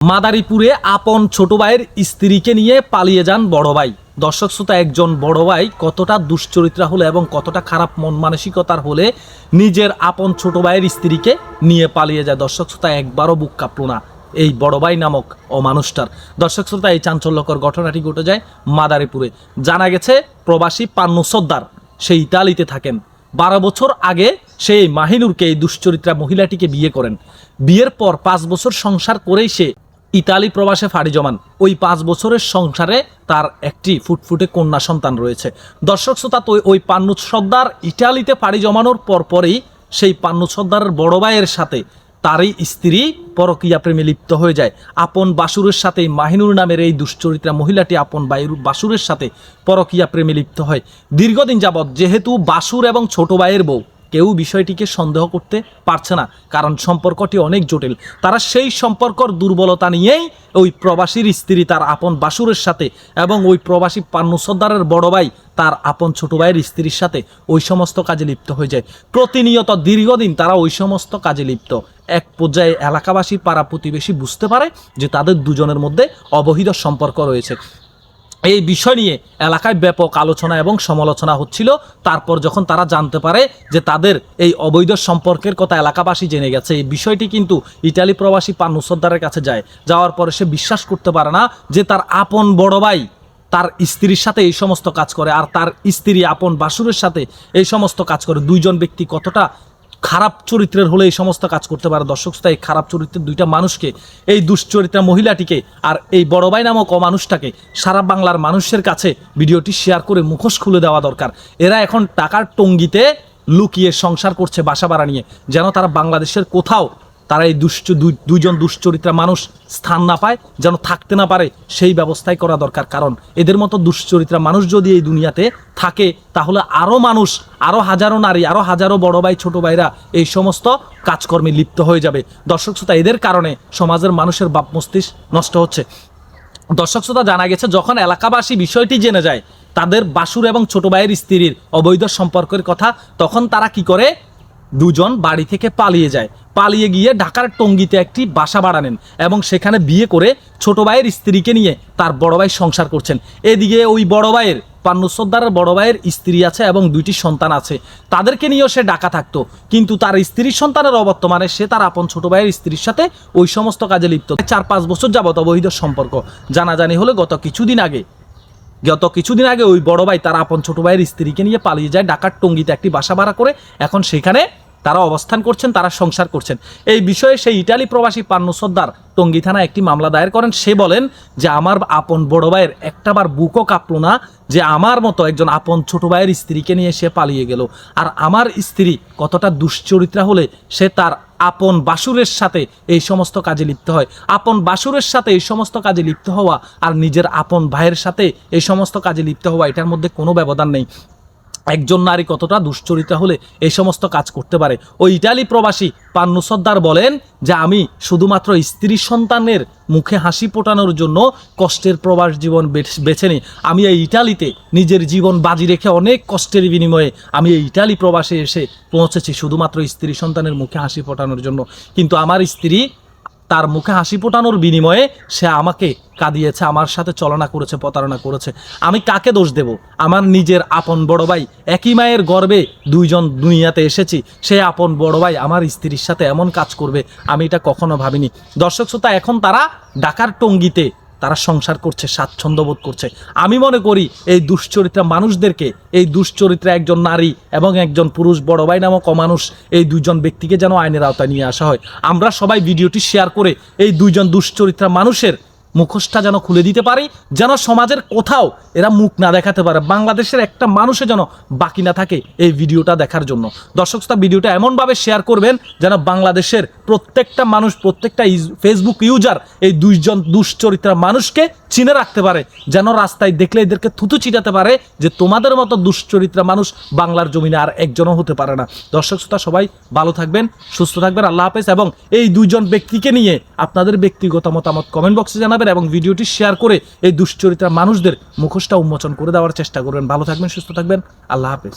মাদারীপুরে আপন ছোট ভাইয়ের স্ত্রীকে নিয়ে পালিয়ে যান বড় ভাই। দর্শক শ্রোতা, একজন বড় ভাই কতটা দুশ্চরিত্রা হলে এবং কতটা খারাপ মন মানসিকতার হলে নিজের আপন ছোট ভাইয়ের স্ত্রীকে নিয়ে পালিয়ে যায়। দর্শক শ্রোতা, একবারও বুক কাঁপলো না এই বড় ভাই নামক ও মানুষটার। দর্শক শ্রোতা, এই চাঞ্চল্যকর ঘটনাটি ঘটে যায় মাদারীপুরে। জানা গেছে, প্রবাসী পান্নু সর্দার, সে ইতালিতে থাকেন। বারো বছর আগে সেই মাহিনুরকে এই দুশ্চরিত্রা মহিলাটিকে বিয়ে করেন। বিয়ের পর পাঁচ বছর সংসার করেই সে ইতালি প্রবাসে ফাড়ি জমান। ওই পাঁচ বছরের সংসারে তার একটি ফুটফুটে কন্যা সন্তান রয়েছে। দর্শক শ্রোতা, তো ওই পান্নু সর্দার ইটালিতে ফাড়ি জমানোর পরপরই সেই পান্নু সর্দারের বড় ভাইয়ের সাথে তারই স্ত্রী পরকীয়া প্রেমে লিপ্ত হয়ে যায়। আপন বাসুরের সাথে মাহিনুর নামের এই দুশ্চরিত্রা মহিলাটি আপন বায়ুর বাসুরের সাথে পরকীয়া প্রেমে লিপ্ত হয়। দীর্ঘদিন যাবৎ যেহেতু বাসুর এবং ছোট ভাইয়ের বউ। কেউ বিষয়টিকে সন্দেহ করতে পারছে না। কারণ সম্পর্কটি অনেক জটিল। তারা সেই সম্পর্কর দুর্বলতা নিয়েই ওই প্রবাসীর স্ত্রী তার আপন বাসুরের সাথে এবং ওই প্রবাসী পান্নু সর্দারের বড় ভাই তার আপন ছোট ভাইয়ের স্ত্রীর সাথে ওই সমস্ত কাজে লিপ্ত হয়ে যায়। প্রতিনিয়ত দীর্ঘদিন তারা ওই সমস্ত কাজে লিপ্ত। এক পর্যায়ে এলাকাবাসী পাড়া প্রতিবেশী বুঝতে পারে যে তাদের দুজনের মধ্যে অবহিত সম্পর্ক রয়েছে। এই বিষয় নিয়ে এলাকায় ব্যাপক আলোচনা এবং সমালোচনা হচ্ছিল। তারপর যখন তারা জানতে পারে যে তাদের এই অবৈধ সম্পর্কের কথা এলাকাবাসী জেনে গেছে, এই বিষয়টি কিন্তু ইটালি প্রবাসী পান্নু সর্দারের কাছে যায়। যাওয়ার পরে সে বিশ্বাস করতে পারে না যে তার আপন বড় ভাই তার স্ত্রীর সাথে এই সমস্ত কাজ করে, আর তার স্ত্রী আপন বাসুরের সাথে এই সমস্ত কাজ করে। দুইজন ব্যক্তি কতটা খারাপ চরিত্রের হলে এই সমস্ত কাজ করতে পারে। দর্শক তাই খারাপ চরিত্রের দুইটা মানুষকে, এই দুশ্চরিত্রা মহিলাটিকে আর এই বড় ভাই নামক অমানুষটাকে সারা বাংলার মানুষের কাছে ভিডিওটি শেয়ার করে মুখোশ খুলে দেওয়া দরকার। এরা এখন টাকার টঙ্গিতে লুকিয়ে সংসার করছে বাসা বাড়া নিয়ে, যেন তারা বাংলাদেশের কোথাও তারা এই দুশ্চ দুই- দুইজন দুশ্চরিত্রা মানুষ স্থান না পায়, যেন থাকতে না পারে, সেই ব্যবস্থাই করা দরকার। কারণ এদের মতো দুশ্চরিত্রা মানুষ যদি এই দুনিয়াতে থাকে, তাহলে আরও মানুষ আরও হাজারো নারী আরও হাজারো বড় ভাই, ছোট ভাইরা এই সমস্ত কাজকর্মে লিপ্ত হয়ে যাবে। দর্শক শ্রোতা, এদের কারণে সমাজের মানুষের বাপ মস্তিষ্ক নষ্ট হচ্ছে। দর্শক শ্রোতা, জানা গেছে, যখন এলাকাবাসী বিষয়টি জেনে যায়, তাদের বাসুর এবং ছোট ভাইয়ের স্ত্রীর অবৈধ সম্পর্কের কথা, তখন তারা কি করে? দুজন বাড়ি থেকে পালিয়ে যায়। পালিয়ে গিয়ে ঢাকার টঙ্গিতে একটি বাসা ভাড়া নেন এবং সেখানে বিয়ে করে ছোট ভাইয়ের স্ত্রীকে নিয়ে তার বড় ভাই সংসার করছেন। এদিকে ওই বড় ভাইয়ের, পান্নু সর্দারের বড় ভাইয়ের স্ত্রী আছে এবং দুইটি সন্তান আছে। তাদেরকে নিয়েও সে ডাকা থাকতো, কিন্তু তার স্ত্রীর সন্তানের অবর্তমানে সে তার আপন ছোট ভাইয়ের স্ত্রীর সাথে ওই সমস্ত কাজে লিপ্ত। চার পাঁচ বছর যাবত অবৈধ সম্পর্ক। জানাজানি হলে গত কিছুদিন আগে, গত কিছুদিন আগে ওই বড় ভাই তার আপন ছোট ভাইয়ের স্ত্রীকে নিয়ে পালিয়ে যায় ডাকার টঙ্গিতে একটি বাসা ভাড়া করে। এখন সেখানে তারা অবস্থান করছেন, তারা সংসার করছেন। এই বিষয়ে সেই ইটালি প্রবাসী পান্নু সর্দার টঙ্গী থানায় একটি মামলা দায়ের করেন। সে বলেন যে, আমার আপন বড় ভাইয়ের একটাবার বুকও কাঁপলো না যে, আমার মতো একজন আপন ছোট ভাইয়ের স্ত্রীকে নিয়ে সে পালিয়ে গেল। আর আমার স্ত্রী কতটা দুশ্চরিত্রা হলে সে তার আপন বাসুরের সাথে এই সমস্ত কাজে লিপ্ত হয়। আপন বাসুরের সাথে এই সমস্ত কাজে লিপ্ত হওয়া আর নিজের আপন ভাইয়ের সাথে এই সমস্ত কাজে লিপ্ত হওয়া, এটার মধ্যে কোনো ব্যবধান নেই। একজন নারী কতটা দুশ্চরিত্রা হলে এই সমস্ত কাজ করতে পারে? ওই ইটালি প্রবাসী পান্নু সর্দার বলেন যে, আমি শুধুমাত্র স্ত্রী সন্তানের মুখে হাসি ফোটানোর জন্য কষ্টের প্রবাস জীবন বেছে নিই। আমি এই ইটালিতে নিজের জীবন বাজি রেখে অনেক কষ্টের বিনিময়ে আমি এই ইটালি প্রবাসে এসে পৌঁছেছি শুধুমাত্র স্ত্রী সন্তানের মুখে হাসি ফোটানোর জন্য। কিন্তু আমার স্ত্রী তার মুখে হাসি ফোটানোর বিনিময়ে সে আমাকে কাঁদিয়েছে, আমার সাথে চলনা করেছে, প্রতারণা করেছে। আমি কাকে দোষ দেব? আমার নিজের আপন বড় ভাই, একই মায়ের গর্বে দুইজন দুনিয়াতে এসেছি, সে আপন বড় ভাই আমার স্ত্রীর সাথে এমন কাজ করবে, আমি এটা কখনো ভাবিনি। দর্শক শ্রোতা, এখন তারা ডাকার টঙ্গিতে তারা সংসার করছে, স্বাচ্ছন্দ্য বোধ করছে। আমি মনে করি এই দুশ্চরিত্রা মানুষদেরকে, এই দুশ্চরিত্রা একজন নারী এবং একজন পুরুষ, বড় ভাই নামক অমানুষ, এই দুজন ব্যক্তিকে যেন আইনের আওতায় নিয়ে আসা হয়। আমরা সবাই ভিডিওটি শেয়ার করে এই দুইজন দুশ্চরিত্রা মানুষের মুখোশটা যেন খুলে দিতে পারি, যেন সমাজের কোথাও এরা মুখ না দেখাতে পারে, বাংলাদেশের একটা মানুষে যেন বাকি না থাকে এই ভিডিওটা দেখার জন্য। দর্শক শ্রোতা, ভিডিওটা এমনভাবে শেয়ার করবেন যেন বাংলাদেশের প্রত্যেকটা মানুষ, প্রত্যেকটা ফেসবুক ইউজার এই দুইজন দুশ্চরিত্রা মানুষকে চিনে রাখতে পারে, যেন রাস্তায় দেখলে এদেরকে থুতু চিটাতে পারে যে তোমাদের মতো দুশ্চরিত্রা মানুষ বাংলার জমিনে আর একজনও হতে পারে না। দর্শক শ্রোতা, সবাই ভালো থাকবেন, সুস্থ থাকবেন, আল্লাহ হাফেজ এবং এই দুইজন ব্যক্তিকে নিয়ে আপনাদের ব্যক্তিগত মতামত কমেন্ট বক্সে জানাবেন। এবং ভিডিওটি শেয়ার করে এই দুশ্চরিত্রা মানুষদের মুখোশটা উন্মোচন করে দেওয়ার চেষ্টা করবেন। ভালো থাকবেন, সুস্থ থাকবেন। আল্লাহ হাফেজ।